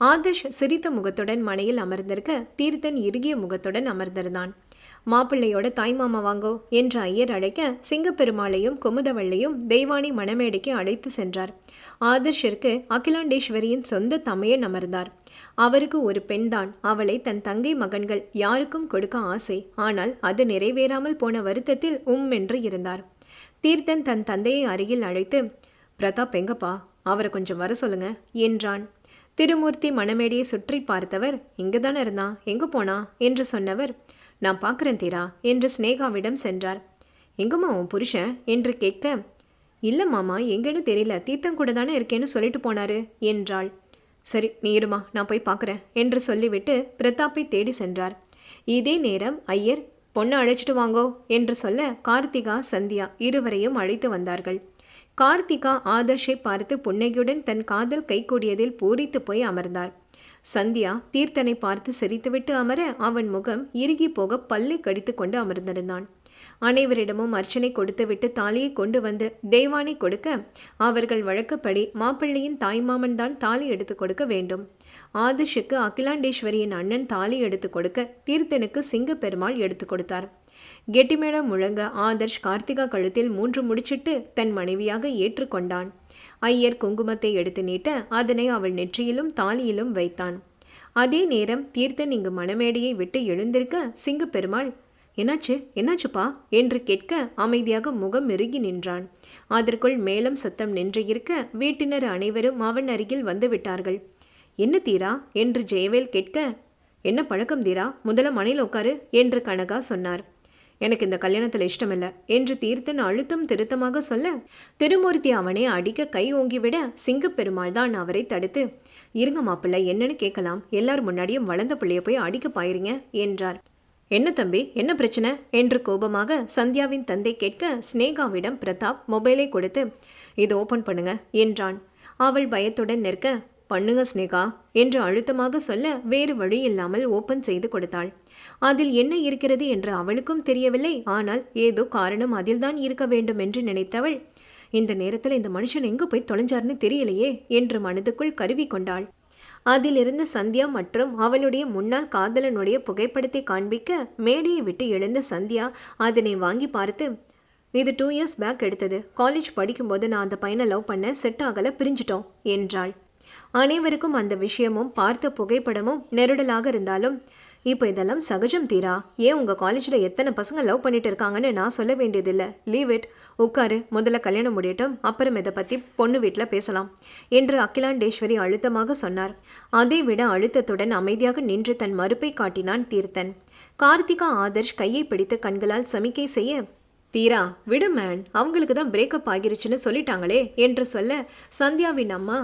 ஆதர்ஷ் சிரித்த முகத்துடன் மனையில் அமர்ந்திருக்க தீர்த்தன் இறுகிய முகத்துடன் அமர்ந்திருந்தான். மாப்பிள்ளையோட தாய்மாமா வாங்கோ என்று ஐயர் அழைக்க சிங்கப்பெருமாளையும் குமுதவள்ளையும் தெய்வானி மணமேடைக்கு அழைத்து சென்றார். ஆதர்ஷிற்கு அகிலாண்டேஸ்வரியின் சொந்த தமையன் அமர்ந்தார். அவருக்கு ஒரு பெண்தான். அவளை தன் தங்கை மகன்கள் யாருக்கும் கொடுக்க ஆசை. ஆனால் அது நிறைவேறாமல் போன வருத்தத்தில் உம் என்று இருந்தார். தீர்த்தன் தன் தந்தையை அருகில் அழைத்து பிரதாப் எங்கப்பா? அவரை கொஞ்சம் வர சொல்லுங்க என்றான். திருமூர்த்தி மணமேடையை சுற்றி பார்த்தவர் இங்கே தானே இருந்தான் எங்கே போனா? என்று சொன்னவர் நான் பார்க்குறேன் தீரா என்று ஸ்னேகாவிடம் சென்றார். எங்கம்மா உன் புருஷன்? என்று கேட்க இல்லை மாமா எங்கேன்னு தெரியல. தீர்த்தம் கூட தானே இருக்கேன்னு சொல்லிட்டு போனாரு என்றாள். சரி நீ இருமா நான் போய் பார்க்குறேன் என்று சொல்லிவிட்டு பிரதாப்பை தேடி சென்றார். இதே நேரம் ஐயர் பொண்ணை அழைச்சிட்டு வாங்கோ என்று சொல்ல கார்த்திகா சந்தியா இருவரையும் அழைத்து வந்தார்கள். கார்த்திகா ஆதர்ஷை பார்த்து புன்னகையுடன் தன் காதல் கைகூடியதில் பூரித்து போய் அமர்ந்தார் சந்தியா தீர்த்தனை பார்த்து சிரித்துவிட்டு அமர அவன் முகம் இறுகி போக பல்லை கடித்து கொண்டு அமர்ந்திருந்தான். அனைவரிடமும் அர்ச்சனை கொடுத்துவிட்டு தாலியை கொண்டு வந்து தெய்வானை கொடுக்க அவர்கள் வழக்கப்படி மாப்பிள்ளையின் தாய்மாமன் தான் தாலி எடுத்து கொடுக்க வேண்டும். ஆதிஷுக்கு அகிலாண்டேஸ்வரியின் அண்ணன் தாலி எடுத்து கொடுக்க தீர்த்தனுக்கு சிங்கப்பெருமாள் எடுத்து கொடுத்தார். கெட்டிமேளம் முழங்க ஆதர்ஷ் கார்த்திகா கழுத்தில் மூன்று முடிச்சிட்டு தன் மனைவியாக ஏற்றுக்கொண்டான் ஐயர் குங்குமத்தை எடுத்து நீட்ட அதனை அவள் நெற்றியிலும் தாலியிலும் வைத்தான். அதே நேரம் தீர்த்தன் இங்கு மணமேடையை விட்டு எழுந்திருக்க சிங்கப்பெருமாள் என்னாச்சு? என்னாச்சுப்பா? என்று கேட்க அமைதியாக முகம் இறுகி நின்றான். அதற்குள் மேலும் சத்தம் நின்று இருக்க வீட்டினர் அனைவரும் அவன் அருகில் வந்துவிட்டார்கள் என்ன தீரா? என்று ஜெயவேல் கேட்க என்ன பழக்கம் தீரா? முதல்ல மனையில் உட்காரு என்று கனகா சொன்னார். எனக்கு இந்த கல்யாணத்தில் இஷ்டமில்லை என்று தீர்த்தன் அழுத்தம் திருத்தமாக சொல்ல திருமூர்த்தி அவனை அடிக்க கை ஓங்கிவிட சிங்கப்பெருமாள் தான் அவரை தடுத்து. இருங்க மாப்பிள்ளை என்னன்னு கேட்கலாம். எல்லார் முன்னாடியும் வளர்ந்த பிள்ளைய போய் அடிக்க பாயிருங்க என்றார். என்ன தம்பி என்ன பிரச்சனை? என்று கோபமாக சந்தியாவின் தந்தை கேட்க ஸ்னேகாவிடம் பிரதாப் மொபைலை கொடுத்து இது ஓபன் பண்ணுங்க என்றான். அவள் பயத்துடன் நிற்க பண்ணுங்க ஸ்னேகா என்று அழுத்தமாக சொல்ல வேறு வழி இல்லாமல் ஓபன் செய்து கொடுத்தாள். அதில் என்ன இருக்கிறது என்று அவளுக்கும் தெரியவில்லை. ஆனால் ஏதோ காரணம் அதில்தான் இருக்க வேண்டும் என்று நினைத்தவள். இந்த நேரத்தில் இந்த மனுஷன் எங்கு போய் தொலைஞ்சார்னு தெரியலையே என்று மனதுக்குள் கருவி கொண்டாள். அதிலிருந்த சந்தியா மற்றும் அவளுடைய முன்னாள் காதலனுடைய புகைப்படத்தை காண்பிக்க மேடையை விட்டு எழுந்த சந்தியா அதனை வாங்கி பார்த்து இது டூ இயர்ஸ் பேக் எடுத்தது. காலேஜ் படிக்கும்போது நான் அந்த பையனை லவ் பண்ண செட் ஆகலை பிரிஞ்சிட்டோம் என்றாள். அனைவருக்கும் அந்த விஷயமும் பார்த்த புகைப்படமும் நெருடலாக இருந்தாலும் இப்போ இதெல்லாம் சகஜம் தீரா? ஏன் உங்கள் காலேஜில் எத்தனை பசங்க லவ் பண்ணிட்டு இருக்காங்கன்னு நான் சொல்ல வேண்டியதில்லை. Leave it. உட்காரு. முதல்ல கல்யாணம் முடியட்டும். அப்புறம் இதை பற்றி பொண்ணு வீட்டில் பேசலாம். என்று அகிலாண்டேஸ்வரி அழுத்தமாக சொன்னார். அதை விட அழுத்தத்துடன் அமைதியாக நின்று தன் மறுப்பை காட்டினான் தீர்த்தன். கார்த்திகா ஆதர்ஷ் கையை பிடித்து கண்களால் சமிக்கை செய்ய தீரா விடு மேன். அவங்களுக்கு தான் பிரேக்கப் ஆகிருச்சுன்னு சொல்லிட்டாங்களே என்று சொல்ல சந்தியாவின் அம்மா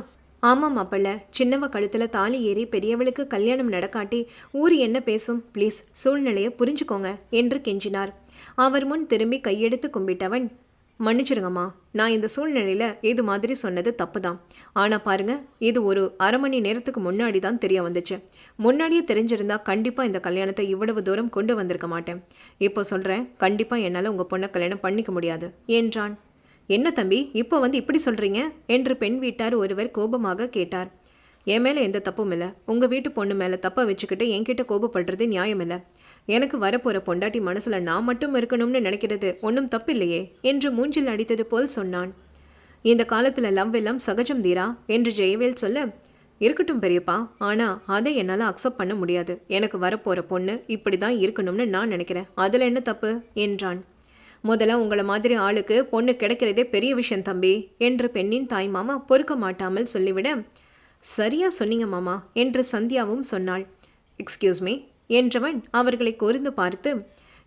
ஆமாம் மாப்பிள்ள. சின்னவ கழுத்தில் தாலி ஏறி பெரியவளுக்கு கல்யாணம் நடக்காட்டி ஊர் என்ன பேசும்? ப்ளீஸ் சூழ்நிலையை புரிஞ்சுக்கோங்க என்று கெஞ்சினார். அவர் முன் திரும்பி கையெடுத்து கும்பிட்டவன் மன்னிச்சிருங்கம்மா நான் இந்த சூழ்நிலையில் இது மாதிரி சொன்னது தப்பு தான் ஆனால் பாருங்கள் இது ஒரு அரை மணி நேரத்துக்கு முன்னாடி தான் தெரிய வந்துச்சு. முன்னாடியே தெரிஞ்சிருந்தா கண்டிப்பாக இந்த கல்யாணத்தை இவ்வளவு தூரம் கொண்டு வந்திருக்க மாட்டேன். இப்போ சொல்கிறேன் கண்டிப்பாக என்னால் உங்கள் பொண்ணை கல்யாணம் பண்ணிக்க முடியாது என்றான். என்ன தம்பி இப்போ வந்து இப்படி சொல்கிறீங்க என்று பெண் வீட்டார் ஒருவர் கோபமாக கேட்டார். என் மேலே எந்த தப்பும் இல்லை. உங்கள் வீட்டு பொண்ணு மேலே தப்பை வச்சுக்கிட்டு என்கிட்ட கோபப்படுறது நியாயம் இல்லை. எனக்கு வரப்போகிற பொண்டாட்டி மனசில் நான் மட்டும் இருக்கணும்னு நினைக்கிறது ஒன்றும் தப்பில்லையே என்று மூஞ்சில் அடித்தது போல் சொன்னான். இந்த காலத்தில் லவ் எல்லாம் சகஜம் தீரா? என்று ஜெயவேல் சொல்ல இருக்கட்டும் பெரியப்பா. ஆனால் அதை என்னால் அக்செப்ட் பண்ண முடியாது. எனக்கு வரப்போகிற பொண்ணு இப்படி தான் இருக்கணும்னு நான் நினைக்கிறேன். அதில் என்ன தப்பு? என்றான். முதல்ல உங்களை மாதிரி ஆளுக்கு பொண்ணு கிடைக்கிறதே பெரிய விஷயம் தம்பி என்று பெண்ணின் தாய் மாமா பொறுக்க மாட்டாமல் சொல்லிவிட சரியா சொன்னீங்க மாமா என்று சந்தியாவும் சொன்னாள். எக்ஸ்கியூஸ் மீ என்றவன் அவர்களை கூர்ந்து பார்த்து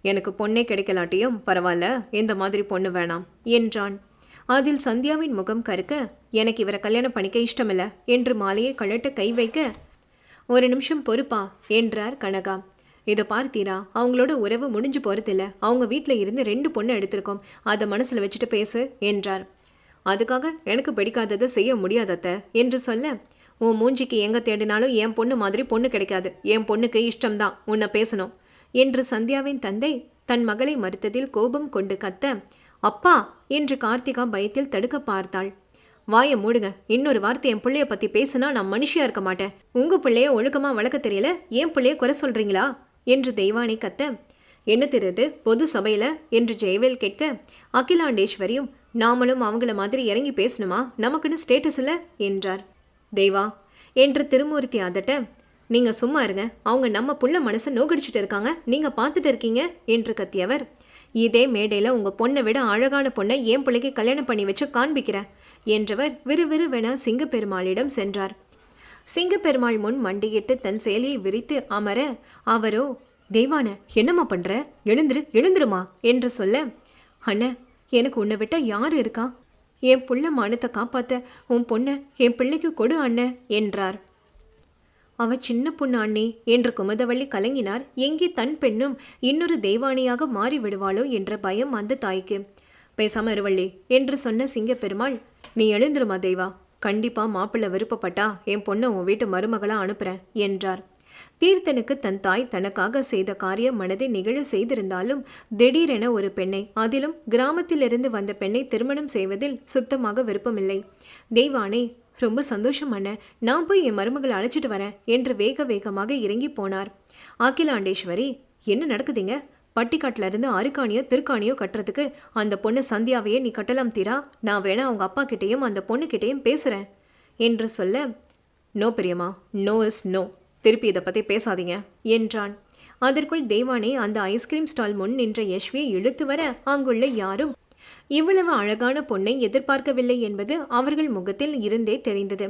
எனக்கு பொண்ணே கிடைக்கலாட்டியும் பரவாயில்ல இந்த மாதிரி பொண்ணு வேணாம் என்றான். அதில் சந்தியாவின் முகம் கருக்க எனக்கு இவரை கல்யாணம் பண்ணிக்க இஷ்டமில்ல என்று மாலையை கழட்ட கை வைக்க ஒரு நிமிஷம் பொறுப்பா என்றார் கனகா. இதை பார்த்தீரா அவங்களோட உறவு முடிஞ்சு போகிறதில்ல அவங்க வீட்டில் இருந்து ரெண்டு பொண்ணு எடுத்திருக்கோம். அதை மனசில் வச்சுட்டு பேசு என்றார். அதுக்காக எனக்கு பிடிக்காததை செய்ய முடியாதத்த என்று சொல்ல உன் மூஞ்சிக்கு எங்கே தேடினாலும் என் பொண்ணு மாதிரி பொண்ணு கிடைக்காது. என் பொண்ணுக்கு இஷ்டம்தான் உன்னை பேசணும் என்று சந்தியாவின் தந்தை தன் மகளை மறுத்ததில் கோபம் கொண்டு கத்த அப்பா என்று கார்த்திகா பயத்தில் தடுக்க பார்த்தாள். வாயை மூடுங்க இன்னொரு வார்த்தை என் பிள்ளைய பற்றி பேசுனா நான் மனுஷியா இருக்க மாட்டேன். உங்கள் பிள்ளைய ஒழுக்கமாக வளர்க்க தெரியல என் பிள்ளைய குறை சொல்கிறீங்களா என்று தெய்வானை கத்த என்ன தெரியுது? பொது சபையில்? என்று ஜெயவேல் கேட்க அகிலாண்டேஸ்வரியும் நாமளும் அவங்கள மாதிரி இறங்கி பேசணுமா? நமக்குன்னு ஸ்டேட்டஸ் இல்லை? என்றார். தெய்வா என்று திருமூர்த்தி அதட்ட நீங்கள் சும்மா இருங்க. அவங்க நம்ம புள்ள மனசை நோக்கடிச்சிட்டு இருக்காங்க. நீங்கள் பார்த்துட்டு இருக்கீங்க என்று கத்தியவர். இதே மேடையில் உங்கள் பொண்ணை விட அழகான பொண்ணை என் பிள்ளைக்கு கல்யாணம் பண்ணி வச்சு காண்பிக்கிறேன் என்றவர் விறுவிறுவென சிங்கப்பெருமாளிடம் சென்றார். சிங்கப்பெருமாள் முன் மண்டியிட்டு தன் சேலையை விரித்து அமர அவரோ தெய்வான என்னம்மா பண்ற? எழுந்துரு எழுந்துருமா? என்று சொல்ல அண்ண எனக்கு உன்னை விட்டா யார் இருக்கா? என் புள்ள மானத்தை காப்பாத்த உன் பொண்ணை என் பிள்ளைக்கு கொடு அண்ண என்றார். அவ சின்ன பொண்ணு அண்ணி என்று குமுதவள்ளி கலங்கினார். எங்கே தன் பெண்ணும் இன்னொரு தெய்வானியாக மாறிவிடுவாளோ என்ற பயம் அந்த தாய்க்கு. பேசாம இருவள்ளி என்று சொன்ன சிங்கப்பெருமாள் நீ எழுந்துருமா தெய்வா கண்டிப்பா மாப்பிள்ளை விருப்பப்பட்டா என் பொண்ணை உன் வீட்டு மருமகளாக அனுப்புறேன் என்றார். தீர்த்தனுக்கு தன் தாய் தனக்காக செய்த காரியம் மனதை நிகழ செய்திருந்தாலும் திடீரென ஒரு பெண்ணை அதிலும் கிராமத்திலிருந்து வந்த பெண்ணை திருமணம் செய்வதில் சுத்தமாக விருப்பமில்லை. தெய்வானே ரொம்ப சந்தோஷம் அண்ணன் நான் போய் என் மருமகளை அழைச்சிட்டு வரேன் என்று வேக வேகமாக இறங்கி போனார். அகிலாண்டேஸ்வரி என்ன நடக்குதுங்க? பட்டிக்காட்டுல இருந்து அருக்காணியோ திருக்காணியோ கட்டுறதுக்கு அந்த பொண்ணு சந்தியாவையே நீ கட்டலாம் தீரா? நான் வேணா அவங்க அப்பா கிட்டேயும் அந்த பொண்ணுக்கிட்டேயும் பேசுகிறேன் என்று சொல்ல நோ பிரியமா நோ இஸ் நோ. திருப்பி இதை பற்றி பேசாதீங்க என்றான். அதற்குள் தேவானே அந்த ஐஸ்கிரீம் ஸ்டால் முன் நின்ற யஷ்வியை இழுத்து வர அங்குள்ள யாரும் இவ்வளவு அழகான பொண்ணை எதிர்பார்க்கவில்லை என்பது அவர்கள் முகத்தில் இருந்தே தெரிந்தது.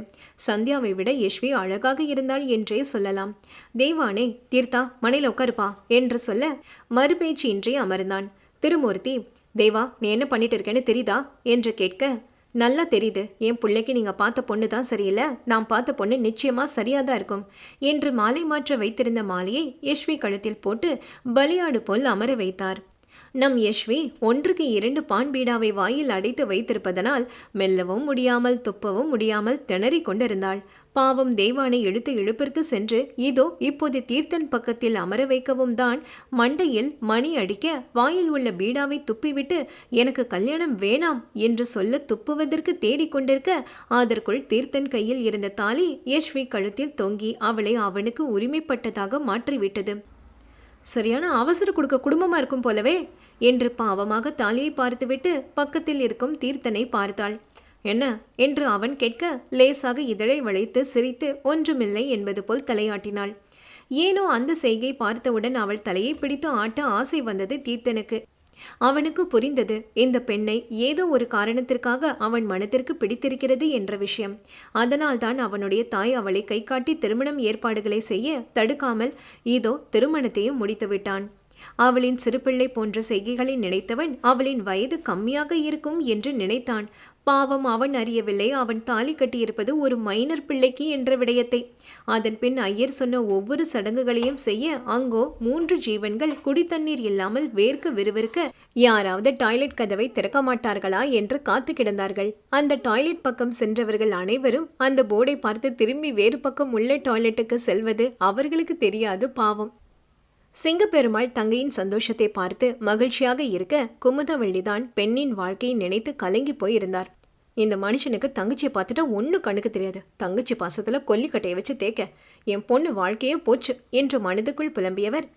சந்தியாவை விட யஷ்வி அழகாக இருந்தாள் என்றே சொல்லலாம். தேவானே தீர்த்தா மனையில் உட்காருப்பா என்று சொல்ல மறுபேச்சின்றி அமர்ந்தான். திருமூர்த்தி தேவா நீ என்ன பண்ணிட்டு இருக்கேன்னு தெரியுதா என்று கேட்க நல்லா தெரியுது. என் பிள்ளைக்கு நீங்கள் பார்த்த பொண்ணு தான் சரியில்லை. நான் பார்த்த பொண்ணு நிச்சயமாக சரியாக தான் இருக்கும் என்று மாலை மாற்ற வைத்திருந்த மாலையை யஷ்வி கழுத்தில் போட்டு பலியாடு போல் அமர வைத்தார். நம் யஷ்வி ஒன்றுக்கு இரண்டு பான் பீடாவை வாயில் அடைத்து வைத்திருப்பதனால் மெல்லவும் முடியாமல் துப்பவும் முடியாமல் திணறிக் கொண்டிருந்தாள். பாவம் தேவானை எழுத்து இழுப்பிற்கு சென்று இதோ இப்போது தீர்த்தன் பக்கத்தில் அமர வைக்கவும் தான் மண்டையில் மணி அடிக்க வாயில் உள்ள பீடாவை துப்பிவிட்டு எனக்கு கல்யாணம் வேணாம் என்று சொல்ல துப்புவதற்கு தேடிக்கொண்டிருக்க அதற்குள் தீர்த்தன் கையில் இருந்த தாலி யஷ்வி கழுத்தில் தொங்கி அவளை அவனுக்கு உரிமைப்பட்டதாக மாற்றிவிட்டது. சரியான அவசரம் கொடுக்க குடும்பமாக இருக்கும் போலவே என்று பாவமாக தாலியை பார்த்துவிட்டு பக்கத்தில் இருக்கும் தீர்த்தனை பார்த்தாள். என்ன? என்று அவன் கேட்க லேசாக இதழை வளைத்து சிரித்து ஒன்றுமில்லை என்பது போல் தலையாட்டினாள். ஏனோ அந்த செய்கை பார்த்தவுடன் அவள் தலையை பிடித்து ஆட்ட ஆசை வந்தது தீர்த்தனுக்கு. அவனுக்கு புரிந்தது இந்த பெண்ணை ஏதோ ஒரு காரணத்திற்காக அவன் மனத்திற்கு பிடித்திருக்கிறது என்ற விஷயம். அதனால்தான் அவனுடைய தாய் அவளை கை காட்டி திருமணம் ஏற்பாடுகளை செய்ய தடுக்காமல் இதோ திருமணத்தையும் முடித்துவிட்டான். அவளின் சிறுபிள்ளை போன்ற செய்கைகளை நினைத்தவன் அவளின் வயது கம்மியாக இருக்கும் என்று நினைத்தான். பாவம் அவன் அறியவில்லை. அவன் தாலி கட்டியிருப்பது ஒரு மைனர் பிள்ளைக்கு என்ற விடயத்தை. அதன் பின் ஐயர் சொன்ன ஒவ்வொரு சடங்குகளையும் செய்ய அங்கோ மூன்று ஜீவன்கள் குடித்தண்ணீர் இல்லாமல் வேர்க்க விறுவிறுக்க யாராவது டாய்லெட் கதவை திறக்க மாட்டார்களா என்று காத்து கிடந்தார்கள். அந்த டாய்லெட் பக்கம் சென்றவர்கள் அனைவரும் அந்த போர்டை பார்த்து திரும்பி வேறு பக்கம் உள்ள டாய்லெட்டுக்கு செல்வது அவர்களுக்கு தெரியாது பாவம். சிங்கப்பெருமாள் தங்கையின் சந்தோஷத்தை பார்த்து மகிழ்ச்சியாக இருக்க குமுதவள்ளிதான் பெண்ணின் வாழ்க்கையை நினைத்து கலங்கி போயிருந்தார். இந்த மனுஷனுக்கு தங்கச்சியை பார்த்துட்டா ஒன்றும் கண்ணுக்கு தெரியாது. தங்கச்சி பாசத்தில் கொல்லிக்கட்டையை வச்சு தேக்க என் பொண்ணு வாழ்க்கையே போச்சு என்று மனதுக்குள் புலம்பியவர்.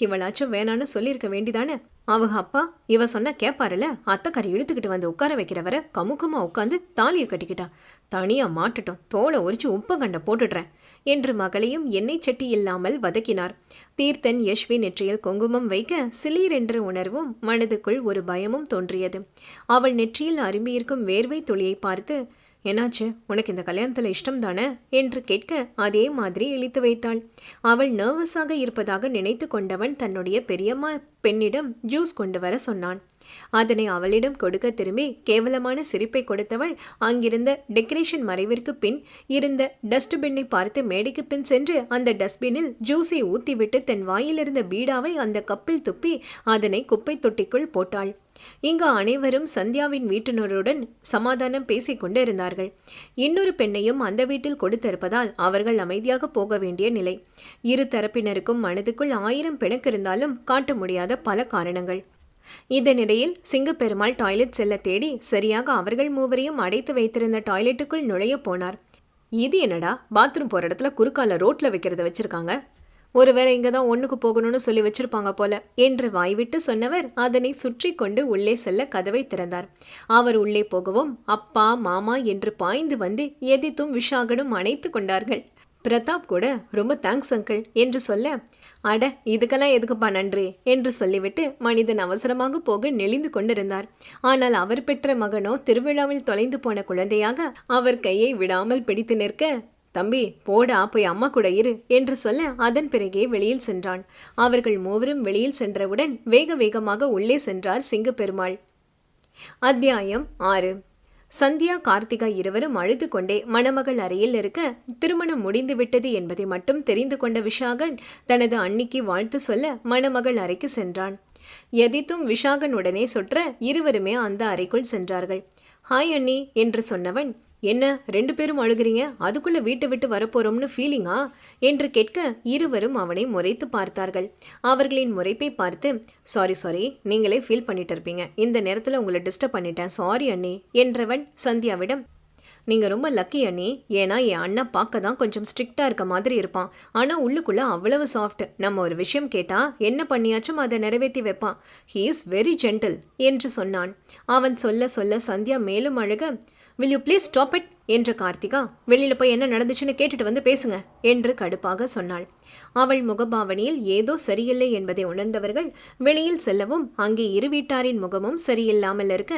இவளாச்சும் வேணான்னு சொல்லியிருக்க வேண்டிதானே? அவங்க அப்பா இவ சொன்ன கேப்பாருல? அத்தக்காரி இழுத்துக்கிட்டு வந்து உட்கார வைக்கிறவரை கமுக்கமாக உட்காந்து தாலியை கட்டிக்கிட்டா. தனியாக மாட்டுட்டோம். தோலை உரிச்சு உப்ப கண்ட போட்டுடுறேன். என்று மகளையும் எண்ணெய் சட்டி இல்லாமல் வதக்கினார். தீர்த்தன் யஷ்வி நெற்றியில் குங்குமம் வைக்க சிலீர் உணர்வும் மனதுக்குள் ஒரு பயமும் தோன்றியது. அவள் நெற்றியில் அரும்பியிருக்கும் வேர்வை துளியை பார்த்து என்னாச்சு? உனக்கு இந்த கல்யாணத்தில் இஷ்டம் தானே என்று கேட்க அதே மாதிரி இழித்து வைத்தாள். அவள் நர்வஸாக இருப்பதாக நினைத்து கொண்டவன் தன்னுடைய பெரியம்மா பெண்ணிடம் ஜூஸ் கொண்டு வர சொன்னான். அதனை அவளிடம் கொடுக்க திரும்பி கேவலமான சிரிப்பை கொடுத்தவள் அங்கிருந்த டெக்கரேஷன் மறைவிற்கு பின் இருந்த டஸ்ட்பின்னை பார்த்து மேடைக்கு பின் சென்று அந்த டஸ்ட்பினில் ஜூஸை ஊத்திவிட்டு தன் வாயிலிருந்த பீடாவை அந்த கப்பில் துப்பி அதனை குப்பை தொட்டிக்குள் போட்டாள். இங்கு அனைவரும் சந்தியாவின் வீட்டினருடன் சமாதானம் பேசிக் கொண்டு இருந்தார்கள் இன்னொரு பெண்ணையும் அந்த வீட்டில் கொடுத்திருப்பதால் அவர்கள் அமைதியாக போக வேண்டிய நிலை. இரு தரப்பினருக்கும் மனதுக்குள் ஆயிரம் பிணக்கிருந்தாலும் காட்ட முடியாத பல காரணங்கள். இதனிடையில் சிங்கப்பெருமாள் டாய்லெட் செல்ல தேடி சரியாக அவர்கள் மூவரையும் அடைத்து வைத்திருந்த டாய்லெட்டுக்குள் நுழைய போனார். இது என்னடா? பாத்ரூம் போகிற இடத்துல குறுக்கால ரோட்ல வைக்கிறத வச்சிருக்காங்க? ஒருவேளை இங்கே தான் ஒன்றுக்கு போகணும்னு சொல்லி வச்சிருப்பாங்க போல என்று வாய்விட்டு சொன்னவர் அதனை சுற்றி கொண்டு உள்ளே செல்ல கதவை திறந்தார். அவர் உள்ளே போகவும் அப்பா மாமா என்று பாய்ந்து வந்து எதித்தும் விஷாகனும் அணைத்து கொண்டார்கள். பிரதாப் கூட ரொம்ப தேங்க்ஸ் அங்கிள் என்று சொல்ல அட இதுக்கெல்லாம் எதுக்குப்பா நன்றி என்று சொல்லிவிட்டு மனிதன் அவசரமாக போக நெளிந்து கொண்டிருந்தார். ஆனால் அவர் பெற்ற மகனோ திருவிழாவில் தொலைந்து போன குழந்தையாக அவர் கையை விடாமல் பிடித்து நிற்க தம்பி போடா போய் அம்மா கூட இரு என்று சொல்ல அதன் பிறகே வெளியில் சென்றான். அவர்கள் மூவரும் வெளியில் சென்றவுடன் வேக வேகமாக உள்ளே சென்றார் சிங்கப்பெருமாள். அத்தியாயம் ஆறு. சந்தியா கார்த்திகா இருவரும் அழுது கொண்டே மணமகள் அறையில் இருக்க திருமணம் முடிந்துவிட்டது என்பதை மட்டும் தெரிந்து கொண்ட விஷாகன் தனது அன்னிக்கு வாழ்த்து சொல்ல மணமகள் அறைக்கு சென்றான். எதித்தும் விஷாகன் உடனே சுற்ற இருவருமே அந்த அறைக்குள் சென்றார்கள். ஹாய் அண்ணி என்று சொன்னவன் என்ன ரெண்டு பேரும் அழுகிறீங்க? அதுக்குள்ள வீட்டை விட்டு வரப்போறோம்னு ஃபீலிங்கா என்று கேட்க இருவரும் அவனை முறைத்து பார்த்தார்கள். அவர்களின் முறைப்பை பார்த்து சாரி சாரி நீங்களே ஃபீல் பண்ணிட்டு இருப்பீங்க. இந்த நேரத்தில் உங்களை டிஸ்டர்ப் பண்ணிட்டேன். சாரி அண்ணி என்றவன் சந்தியாவிடம் நீங்கள் ரொம்ப லக்கி அண்ணி. ஏன்னா என் அண்ணா பார்க்க தான் கொஞ்சம் ஸ்ட்ரிக்டாக இருக்க மாதிரி இருப்பான். ஆனால் உள்ளுக்குள்ளே அவ்வளவு சாஃப்ட் நம்ம ஒரு விஷயம் கேட்டால் என்ன பண்ணியாச்சும் அதை நிறைவேற்றி வைப்பான். ஹீ இஸ் வெரி ஜென்டில் என்று சொன்னான். அவன் சொல்ல சொல்ல சந்தியா மேலும் அழுக will you please stop it என்ற கார்த்திகா வெளியில் போய் என்ன நடந்துச்சுன்னு கேட்டுட்டு வந்து பேசுங்க என்று கடுப்பாக சொன்னாள். அவள் முகபாவனையில் ஏதோ சரியில்லை என்பதை உணர்ந்தவர்கள் வெளியில் செல்லவும் அங்கே இரு வீட்டாரின் முகமும் சரியில்லாமல் இருக்க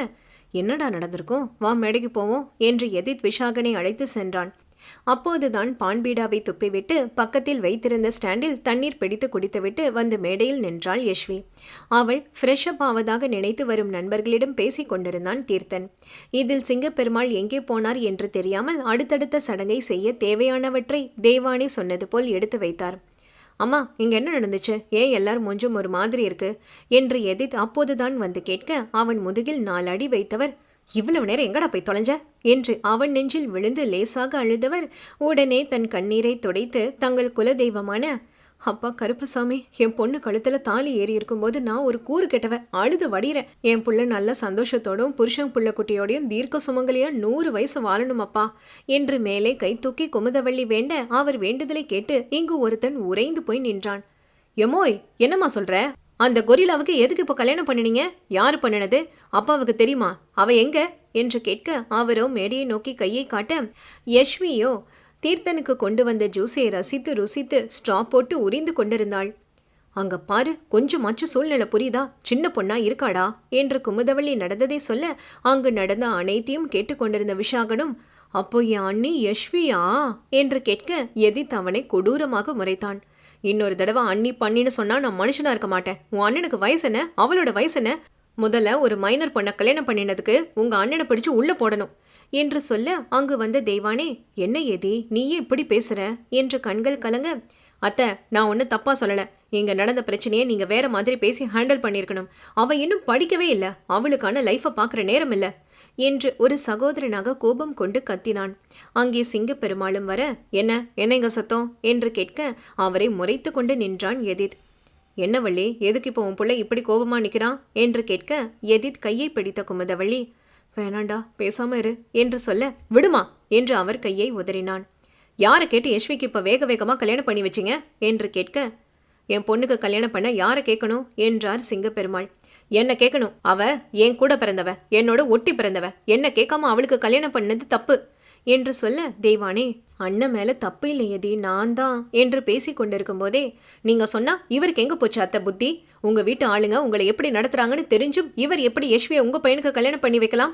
என்னடா நடந்திருக்கோம்? வா மேடைக்கு போவோம் என்று எதித் விஷாகனை அழைத்து சென்றான். அப்போதுதான் பான்பீடாவை துப்பிவிட்டு பக்கத்தில் வைத்திருந்த ஸ்டாண்டில் தண்ணீர் பிடித்து குடித்துவிட்டு வந்து மேடையில் நின்றாள் யஷ்வி. அவள் ஃப்ரெஷ் அப் ஆவதாக நினைத்து வரும் நண்பர்களிடம் பேசிக் கொண்டிருந்தான் தீர்த்தன். இதில் சிங்கப்பெருமாள் எங்கே போனார் என்று தெரியாமல் அடுத்தடுத்த சடங்கை செய்ய தேவையானவற்றை தேவானே சொன்னது போல் எடுத்து வைத்தார். அம்மா இங்க என்ன நடந்துச்சு? ஏன் எல்லாரும் மூஞ்சும் ஒரு மாதிரி இருக்கு? என்று எதித் அப்போதுதான் வந்து கேட்க அவன் முதுகில் நாலடி வைத்தவர் இவ்வளவு நேரம் எங்கடா போய் தொலைஞ்ச? என்று அவன் நெஞ்சில் விழுந்து லேசாக அழுதவர். உடனே தன் கண்ணீரை துடைத்து தங்கள் குலதெய்வமான அப்பா கருப்பசாமி என் பொண்ணு கழுத்துல தாலி ஏறி இருக்கும்போது நான் ஒரு கூறு கெட்டவ அழுது வடிகிறேன் என் புள்ள நல்ல சந்தோஷத்தோடும் புருஷன் புள்ள குட்டியோடையும் தீர்க்க சுமங்கலியா நூறு வயசு வாழணும் அப்பா என்று மேலே கை தூக்கி குமுதவள்ளி வேண்ட அவர் வேண்டுதலை கேட்டு இங்கு ஒருத்தன் உறைந்து போய் நின்றான். எமோய் என்னம்மா சொல்ற? அந்த கொரிலாவுக்கு எதுக்கு இப்போ கல்யாணம் பண்ணினீங்க? யார் பண்ணினது? அப்பாவுக்கு தெரியுமா? அவ எங்க? என்று கேட்க அவரோ மேடையை நோக்கி கையை காட்ட யஷ்வியோ தீர்த்தனுக்கு கொண்டு வந்த ஜூஸை ரசித்து ருசித்து ஸ்ட்ரா போட்டு உரிந்து கொண்டிருந்தாள். அங்க பாரு கொஞ்சமாச்சும் சூழ்நிலை புரியுதா? சின்ன பொண்ணா இருக்காடா? என்று குமுதவள்ளி நடந்ததை சொல்ல அங்கு நடந்த அனைத்தையும் கேட்டுக்கொண்டிருந்த விஷாகனும் அப்போ என் அண்ணி யஷ்வியா என்று கேட்க எதித் அவனை கொடூரமாக முறைத்தான். இன்னொரு தடவை அண்ணி பண்ணின்னு சொன்னா நான் மனுஷனா இருக்க மாட்டேன். உன் அண்ணனுக்கு வயசு என்ன? அவளோட வயசு என்ன? முதல்ல ஒரு மைனர் பொண்ணை கல்யாணம் பண்ணினதுக்கு உங்க அண்ணனை பிடிச்சு உள்ள போடணும். என்று சொல்ல அங்கு வந்த தெய்வானே என்ன ஏதி? நீயே இப்படி பேசுற? என்று கண்கள் கலங்க அத்தை நான் ஒன்றும் தப்பா சொல்லல. இங்கே நடந்த பிரச்சனையை நீங்கள் வேறு மாதிரி பேசி ஹேண்டில் பண்ணியிருக்கணும். அவள் இன்னும் படிக்கவே இல்லை. அவளுக்கான லைஃப்பை பார்க்குற நேரம் இல்லை. என்று ஒரு சகோதரனாக கோபம் கொண்டு கத்தினான். அங்கே சிங்கப்பெருமாளும் வர என்ன என்ன இங்க சத்தம்? என்று கேட்க அவரை முறைத்து கொண்டு நின்றான் எதித். என்ன வள்ளி எதுக்கு இப்போ உன் பிள்ளை இப்படி கோபமா நிற்கிறான் என்று கேட்க எதித் கையை பிடித்த குமுதவள்ளி வேணாண்டா பேசாம இரு என்று சொல்ல விடுமா என்று அவர் கையை உதறினான். யாரை கேட்டு யஷ்விக்கு இப்போ வேக வேகமாக கல்யாணம் பண்ணி வச்சிங்க? என்று கேட்க என் பொண்ணுக்கு கல்யாணம் பண்ண யாரை கேட்கணும்? என்றார் சிங்கப்பெருமாள். என்ன கேட்கணும் அவ என் கூட பிறந்தவ என்னோட ஒட்டி பிறந்தவ என்ன கேட்காம அவளுக்கு கல்யாணம் பண்ணது தப்பு? என்று சொல்ல தெய்வானே அண்ணன் மேல தப்பு இல்லையதி நான் தான். என்று பேசி கொண்டிருக்கும் போதே நீங்க சொன்னா இவருக்கு எங்க போச்சு அத்தை புத்தி? உங்க வீட்டு ஆளுங்க உங்களை எப்படி நடத்துறாங்கன்னு தெரிஞ்சும் இவர் எப்படி யஷ்வியை உங்க பையனுக்கு கல்யாணம் பண்ணி வைக்கலாம்?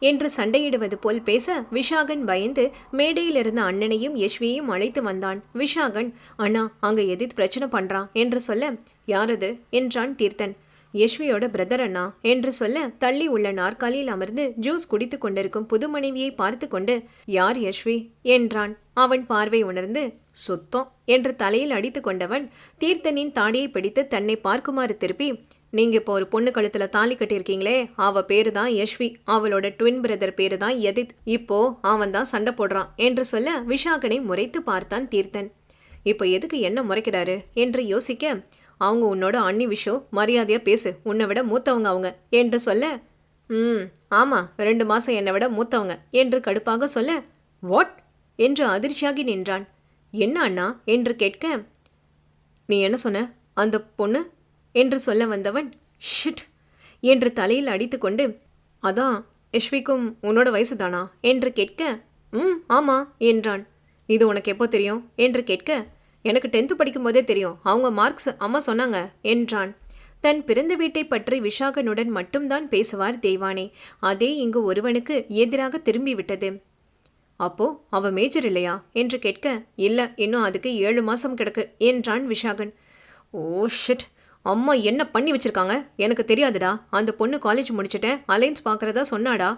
என்று சண்டையிடுவது போல் பேச விஷாகன் பயந்து மேடையில் இருந்த அண்ணனையும் யஷ்வியையும் அழைத்து வந்தான். விஷாகன் அண்ணா அங்க எதிர்த்து பிரச்சனை பண்றான் என்று சொல்ல யாரது? என்றான் தீர்த்தன். யஷ்வியோட பிரதர் அண்ணா என்று சொல்ல தள்ளி உள்ள நாற்காலியில் அமர்ந்து ஜூஸ் குடித்து கொண்டிருக்கும் புது மனைவியை பார்த்து கொண்டு யார் யஷ்வி என்றான். அவன் பார்வை உணர்ந்து சுத்தம் என்று தலையில் அடித்து கொண்டவன் தீர்த்தனின் தாடியை பிடித்து தன்னை பார்க்குமாறு திருப்பி நீங்க இப்போ ஒரு பொண்ணு கழுத்துல தாலி கட்டியிருக்கீங்களே அவ பேரு தான் யஷ்வி அவளோட ட்வின் பிரதர் பேரு தான் யதித். இப்போ அவன் தான் சண்டை போடுறான் என்று சொல்ல விஷாகனை முறைத்து பார்த்தான் தீர்த்தன். இப்போ எதுக்கு என்ன முறைக்கிறாரு? என்று யோசிக்க அவங்க உன்னோட அண்ணி விஷோ மரியாதையாக பேசு. உன்னை விட மூத்தவங்க அவங்க. என்று சொல்ல ம் ஆமாம் ரெண்டு மாதம் என்னை விட மூத்தவங்க என்று கடுப்பாக சொல்ல வாட்? என்று அதிர்ச்சியாகி நின்றான். என்ன அண்ணா? என்று கேட்க நீ என்ன சொன்ன? அந்த பொண்ணு? என்று சொல்ல வந்தவன் ஷிட்! என்று தலையில் அடித்துக்கொண்டு அதான் யஷ்விக்கும் உன்னோட வயசு தானா என்று கேட்க ம் ஆமாம் என்றான். இது உனக்கு எப்போ தெரியும்? என்று கேட்க எனக்கு டென்த்து படிக்கும்போதே தெரியும். அவங்க மார்க்ஸ் அம்மா சொன்னாங்க என்றான். தன் பிறந்த வீட்டை பற்றி விஷாகனுடன் மட்டும்தான் பேசுவார் தேவானே அதே இங்கு ஒருவனுக்கு எதிராக திரும்பி விட்டது அப்போ அவ மேஜர் இல்லையா? என்று கேட்க இல்ல இன்னும் அதுக்கு ஏழு மாசம் கிடக்கு என்றான் விஷாகன். ஓ ஷிட் அம்மா என்ன பண்ணி வச்சிருக்காங்க? எனக்கு தெரியாதுடா. அந்த பொண்ணு காலேஜ் முடிச்சுட்டேன் அலைன்ஸ் பார்க்கறதா சொன்னாடா.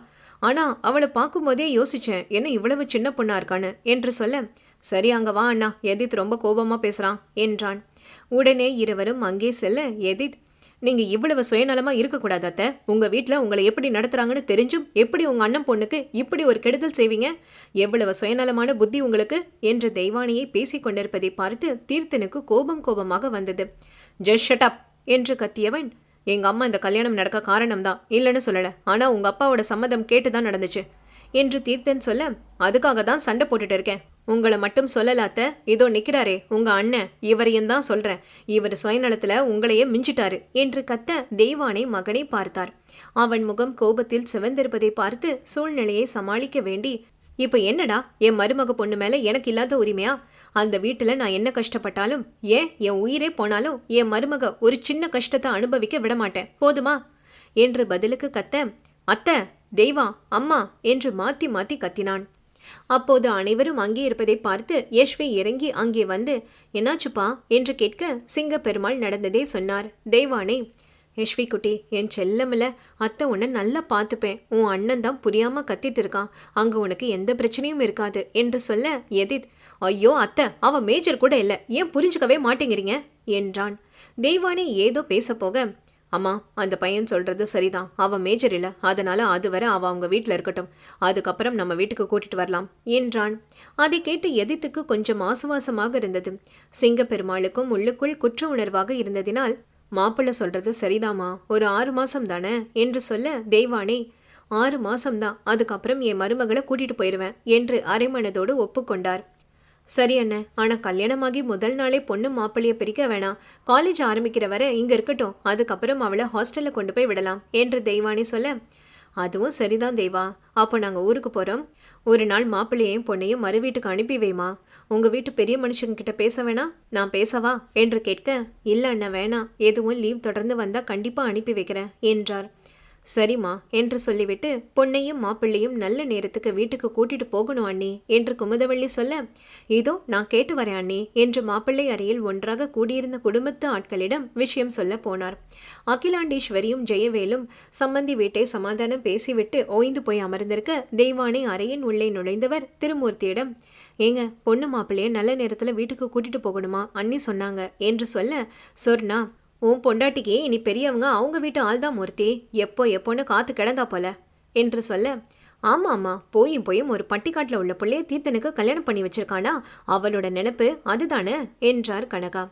ஆனா அவளை பார்க்கும்போதே யோசிச்சேன் என்ன இவ்வளவு சின்ன பொண்ணா இருக்கான்னு? என்று சொல்ல சரி அங்க வா அண்ணா. எதித் ரொம்ப கோபமா பேசுறான் என்றான். உடனே இருவரும் அங்கே செல்ல எதித் நீங்க இவ்வளவு சுயநலமா இருக்கக்கூடாது அத்தை. உங்க வீட்டில் உங்களை எப்படி நடத்துறாங்கன்னு தெரிஞ்சும் எப்படி உங்க அண்ணன் பொண்ணுக்கு இப்படி ஒரு கெடுதல் செய்வீங்க? எவ்வளவு சுயநலமான புத்தி உங்களுக்கு? என்று தெய்வானியை பேசிக் கொண்டிருப்பதை பார்த்து தீர்த்தனுக்கு கோபம் கோபமாக வந்தது. ஜஸ்ட் ஷட் அப் என்று கத்தியவன் எங்க அம்மா இந்த கல்யாணம் நடக்க காரணம்தான் இல்லைன்னு சொல்லல. ஆனா உங்க அப்பாவோட சம்மதம் கேட்டுதான் நடந்துச்சு. என்று தீர்த்தன் சொல்ல அதுக்காக தான் சண்டை போட்டுட்டு இருக்கேன். உங்களை மட்டும் சொல்லலாத்த இதோ நிற்கிறாரே உங்க அண்ணன். இவரையும் தான் சொல்றேன். இவர் சுயநலத்துல உங்களையே மிஞ்சிட்டாரு என்று கத்த தெய்வானை மகனை பார்த்தார். அவன் முகம் கோபத்தில் சிவந்திருப்பதை பார்த்து சூழ்நிலையை சமாளிக்க வேண்டி இப்போ என்னடா என் மருமக பொண்ணு மேலே எனக்கு இல்லாத உரிமையா? அந்த வீட்டில் நான் என்ன கஷ்டப்பட்டாலும் ஏன் என் உயிரே போனாலும் என் மருமக ஒரு சின்ன கஷ்டத்தை அனுபவிக்க விட மாட்டேன் போதுமா? என்று பதிலுக்கு கத்த அத்தை தெய்வா அம்மா என்று மாத்தி மாத்தி கத்தினான். அப்போது அனைவரும் அங்கே இருப்பதை பார்த்து யஷ்வி இறங்கி அங்கே வந்து என்னாச்சுப்பா? என்று கேட்க சிங்க பெருமாள் நடந்ததே சொன்னார். தெய்வானே யஷ்வி குட்டி என் செல்லமில்ல அத்தை உன்னை நல்லா பார்த்துப்பேன். உன் அண்ணன் தான் புரியாம கத்திட்டு இருக்கான். அங்க உனக்கு எந்த பிரச்சனையும் இருக்காது என்று சொல்ல எதித் ஐயோ அத்தை அவ மேஜர் கூட இல்லை. ஏன் புரிஞ்சுக்கவே மாட்டேங்கிறீங்க? என்றான். தெய்வானே ஏதோ பேசப்போக அம்மா அந்த பையன் சொல்றது சரிதான். அவன் மேஜர் இல்லை. அதனால அது வரை அவ அவங்க வீட்டில் இருக்கட்டும். அதுக்கப்புறம் நம்ம வீட்டுக்கு கூட்டிட்டு வரலாம் என்றான். அதை கேட்டு எதித்துக்கு கொஞ்சம் ஆசுவாசமாக இருந்தது. சிங்க பெருமாளுக்கும் உள்ளுக்குள் குற்ற உணர்வாக இருந்ததினால் மாப்பிள்ளை சொல்றது சரிதாமா ஒரு ஆறு மாசம் தானே? என்று சொல்ல தெய்வானே ஆறு மாசம்தான் அதுக்கப்புறம் என் மருமகளை கூட்டிட்டு போயிடுவேன் என்று அரைமனதோடு ஒப்புக்கொண்டார். சரி அண்ணன் ஆனால் கல்யாணமாகி முதல் நாளே பொண்ணு மாப்பிள்ளைய பிரிக்க வேணாம். காலேஜ் ஆரம்பிக்கிற வரை இங்கே இருக்கட்டும். அதுக்கப்புறம் அவளை ஹாஸ்டலில் கொண்டு போய் விடலாம் என்று தெய்வானி சொல்ல அதுவும் சரிதான் தெய்வா. அப்போ நாங்கள் ஊருக்கு போகிறோம் ஒரு நாள் மாப்பிள்ளையையும் பொண்ணையும் மறு வீட்டுக்கு அனுப்பி வைமா. உங்கள் வீட்டு பெரிய மனுஷங்கிட்ட பேச வேணாம் நான் பேசவா? என்று கேட்க இல்லை அண்ணா வேணாம். எதுவும் லீவ் தொடர்ந்து வந்தால் கண்டிப்பாக அனுப்பி வைக்கிறேன் என்றார். சரிம்மா என்று சொல்லிவிட்டு பொன்னையும் மாப்பிள்ளையும் நல்ல நேரத்துக்கு வீட்டுக்கு கூட்டிட்டு போகணும் அண்ணி என்று குமுதவள்ளி சொல்ல இதோ நான் கேட்டு வரேன் அண்ணி என்று மாப்பிள்ளை அறையில் ஒன்றாக கூடியிருந்த குடும்பத்து ஆட்களிடம் விஷயம் சொல்ல போனார். அகிலாண்டீஸ்வரியும் ஜெயவேலும் சம்பந்தி வீட்டை சமாதானம் பேசிவிட்டு ஓய்ந்து போய் அமர்ந்திருக்க தெய்வானை அறையின் உள்ளே நுழைந்தவர் திருமூர்த்தியிடம் ஏங்க பொண்ணு மாப்பிள்ளைய நல்ல நேரத்தில் வீட்டுக்கு கூட்டிட்டு போகணுமா அண்ணி சொன்னாங்க என்று சொல்ல சொர்ணா உன் பொண்டாட்டிக்கு இனி பெரியவங்க அவங்க வீட்டு ஆள் தான் மூர்த்தி. எப்போ எப்போன்னு காத்து கிடந்தா போல. என்று சொல்ல ஆமாம் ஆமா. போயும் போயும் ஒரு பட்டிக்காட்டில் உள்ள பிள்ளைய தீர்த்தனுக்கு கல்யாணம் பண்ணி வச்சிருக்கானா? அவளோட நினைப்பு அதுதானே? என்றார் கனகா.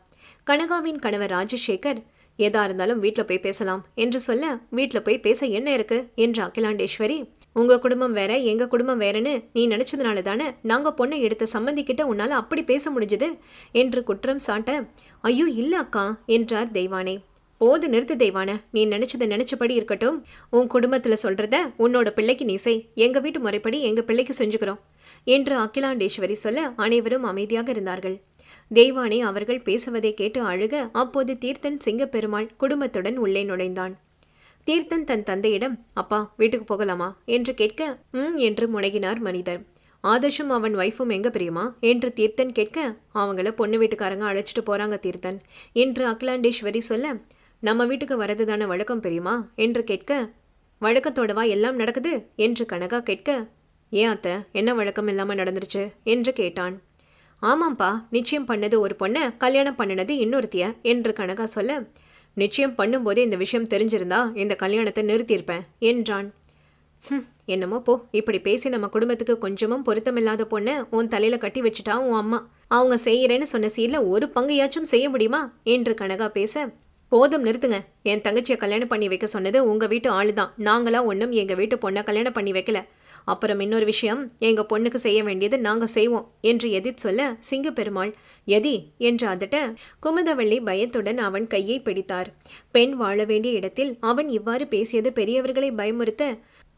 கனகாவின் கணவர் ராஜசேகர் எதா இருந்தாலும் வீட்டில் போய் பேசலாம். என்று சொல்ல வீட்டில் போய் பேச என்ன இருக்கு? என்று அகிலாண்டேஸ்வரி உங்க குடும்பம் வேற எங்க குடும்பம் வேறன்னு நீ நினைச்சதுனால தானே நாங்கள் பொண்ணை எடுத்த சம்மந்திக்கிட்ட உன்னால் அப்படி பேச முடிஞ்சது? என்று குற்றம் சாட்ட ஐயோ இல்ல அக்கா என்றார் தெய்வானே. போது நிறுத்து தெய்வான நீ நினைச்சதை நினைச்சபடி இருக்கட்டும். உன் குடும்பத்துல சொல்றத உன்னோட பிள்ளைக்கு நீ செய். எங்க வீட்டு முறைப்படி எங்க பிள்ளைக்கு செஞ்சுக்கிறோம் என்று அகிலாண்டேஸ்வரி சொல்ல அனைவரும் அமைதியாக இருந்தார்கள். தெய்வானே அவர்கள் பேசுவதை கேட்டு அழுக அப்போது தீர்த்தன் சிங்கப்பெருமாள் குடும்பத்துடன் உள்ளே நுழைந்தான். தீர்த்தன் தன் தந்தையிடம் அப்பா வீட்டுக்கு போகலாமா? என்று கேட்க ம் என்று முனகினார் மனிதர். ஆதர்ஷும் அவன் ஒய்ஃபும் எங்கே பிரியுமா என்று தீர்த்தன் கேட்க அவங்கள பொண்ணு வீட்டுக்காரங்க அழைச்சிட்டு போகிறாங்க தீர்த்தன். என்று அகிலாண்டேஸ்வரி சொல்ல நம்ம வீட்டுக்கு வரது தானே வழக்கம் பெரியமா என்று கேட்க வழக்கத்தோடவா எல்லாம் நடக்குது? என்று கனகா கேட்க ஏன் அத்தை என்ன வழக்கம் இல்லாமல் நடந்துருச்சு? என்று கேட்டான். ஆமாம்ப்பா நிச்சயம் பண்ணது ஒரு பொண்ணை கல்யாணம் பண்ணினது இன்னொருத்திய என்று கனகா சொல்ல நிச்சயம் பண்ணும்போதே இந்த விஷயம் தெரிஞ்சிருந்தா இந்த கல்யாணத்தை நிறுத்தியிருப்பேன் என்றான். என்னமோ போ இப்படி பேசி நம்ம குடும்பத்துக்கு கொஞ்சமும் பொருத்தமில்லாத பொண்ணை உன் தலையில கட்டி வச்சுட்டா உன் அம்மா. அவங்க செய்யறேன்னு சொன்ன சீரில் ஒரு பங்கையாச்சும் செய்ய முடியுமா? என்று கனகா பேச போதும் நிறுத்துங்க. என் தங்கச்சியை கல்யாணம் பண்ணி வைக்க சொன்னது உங்க வீட்டு ஆளுதான். நாங்களா ஒன்றும் எங்க வீட்டு பொண்ணை கல்யாணம் பண்ணி வைக்கல. அப்புறம் இன்னொரு விஷயம் எங்க பொண்ணுக்கு செய்ய வேண்டியது நாங்க செய்வோம் என்று எதிர் சொல்ல சிங்கப்பெருமாள் எதி என்று அதட்ட குமுதவள்ளி பயத்துடன் அவன் கையை பிடித்தார். பெண் வாழ வேண்டிய இடத்தில் அவன் இவ்வாறு பேசியது பெரியவர்களை பயமுறுத்த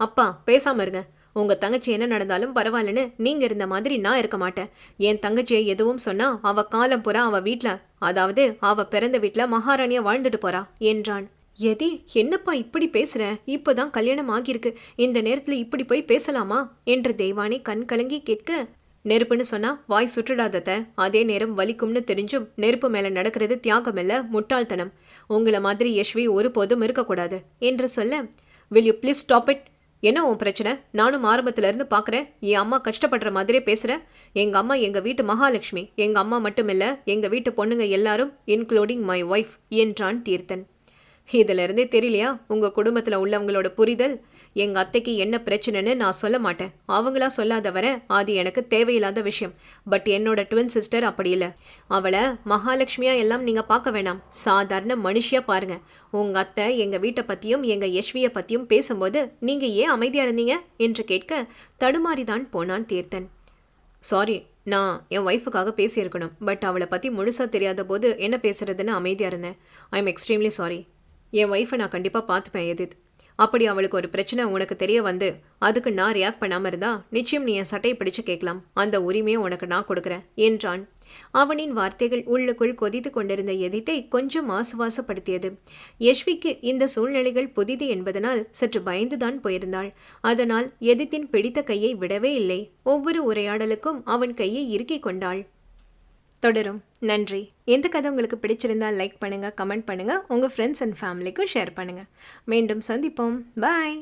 அப்பா பேசாம இருங்க. உங்க தங்கச்சி என்ன நடந்தாலும் பரவாயில்லன்னு நீங்க இருந்த மாதிரி நான் இருக்க மாட்டேன். என் தங்கச்சியை எதுவும் சொன்னா அவ காலம் புறா அவ வீட்ல அதாவது அவ பிறந்த வீட்ல மகாராணியா வாழ்ந்துட்டு போறா என்றான். எதி என்னப்பா இப்படி பேசுற? இப்பதான் கல்யாணம் ஆகியிருக்கு. இந்த நேரத்துல இப்படி போய் பேசலாமா? என்று தெய்வானை கண் கலங்கி கேட்க நெருப்புன்னு சொன்னா வாய் சுற்றுடாதத. அதே நேரம் வலிக்கும்னு தெரிஞ்சும் நெருப்பு மேல நடக்கிறது தியாகம் இல்ல முட்டாள்தனம். உங்களை மாதிரி யஷ்வி ஒருபோதும் இருக்கக்கூடாது என்று சொல்ல will you please stop it என்ன உன் பிரச்சனை? நானும் ஆரம்பத்திலேருந்து பார்க்குறேன். என் அம்மா கஷ்டப்படுற மாதிரியே பேசுகிறேன் எங்கள் அம்மா எங்கள் வீட்டு மகாலட்சுமி. எங்கள் அம்மா மட்டும் இல்லை எங்கள் வீட்டு பொண்ணுங்க எல்லாரும் இன்க்ளூடிங் மை ஒய்ஃப் என்றான் தீர்த்தன். இதுல இருந்தே தெரியலையா? உங்கள் குடும்பத்தில் உள்ளவங்களோட புரிதல் எங்க அத்தைக்கு என்ன பிரச்சனைன்னு நான் சொல்ல மாட்டேன். அவங்களா சொல்லாத வர அது எனக்கு தேவையில்லாத விஷயம். பட் என்னோட ட்வின் சிஸ்டர் அப்படி இல்லை. அவளை மகாலட்சுமியா எல்லாம் நீங்க பார்க்க வேணாம். சாதாரண மனுஷியா பாருங்க. உங்க அத்தை எங்க வீட்டை பத்தியும் எங்க யஷ்வியை பத்தியும் பேசும்போது நீங்க ஏன் அமைதியா இருந்தீங்க? என்று கேட்க தடுமாறிதான் போனான் தீர்த்தன். சாரி நான் என் ஒய்ஃபுக்காக பேசியிருக்கணும். பட் அவளை பற்றி முழுசாக தெரியாத போது என்ன பேசுறதுன்னு அமைதியாக இருந்தேன். ஐ எம் எக்ஸ்ட்ரீம்லி சாரி என் ஒய்ஃபை நான் கண்டிப்பாக பார்த்துப்பேன் எதித். அப்படி அவளுக்கு ஒரு பிரச்சனை உனக்கு தெரிய வந்து அதுக்கு நான் ரியாக்ட் பண்ணாமல் இருந்தா நிச்சயம் நீ என் சட்டையை பிடிச்சு கேட்கலாம். அந்த உரிமையை உனக்கு நான் கொடுக்குறேன் என்றான். அவனின் வார்த்தைகள் உள்ளுக்குள் கொதித்து கொண்டிருந்த எதித்தை கொஞ்சம் ஆசுவாசப்படுத்தியது. யஷ்விக்கு இந்த சூழ்நிலைகள் புதிது என்பதனால் சற்று பயந்துதான் போயிருந்தாள். அதனால் எதித்தின் பிடித்த கையை விடவே இல்லை. ஒவ்வொரு உரையாடலுக்கும் அவன் கையை இறுக்கிக் கொண்டாள். தொடரும். நன்றி. எந்த கதை உங்களுக்கு பிடிச்சிருந்தா லைக் பண்ணுங்கள் கமெண்ட் பண்ணுங்கள் உங்கள் ஃப்ரெண்ட்ஸ் அண்ட் ஃபேமிலிக்கும் ஷேர் பண்ணுங்கள் மீண்டும் சந்திப்போம். பாய்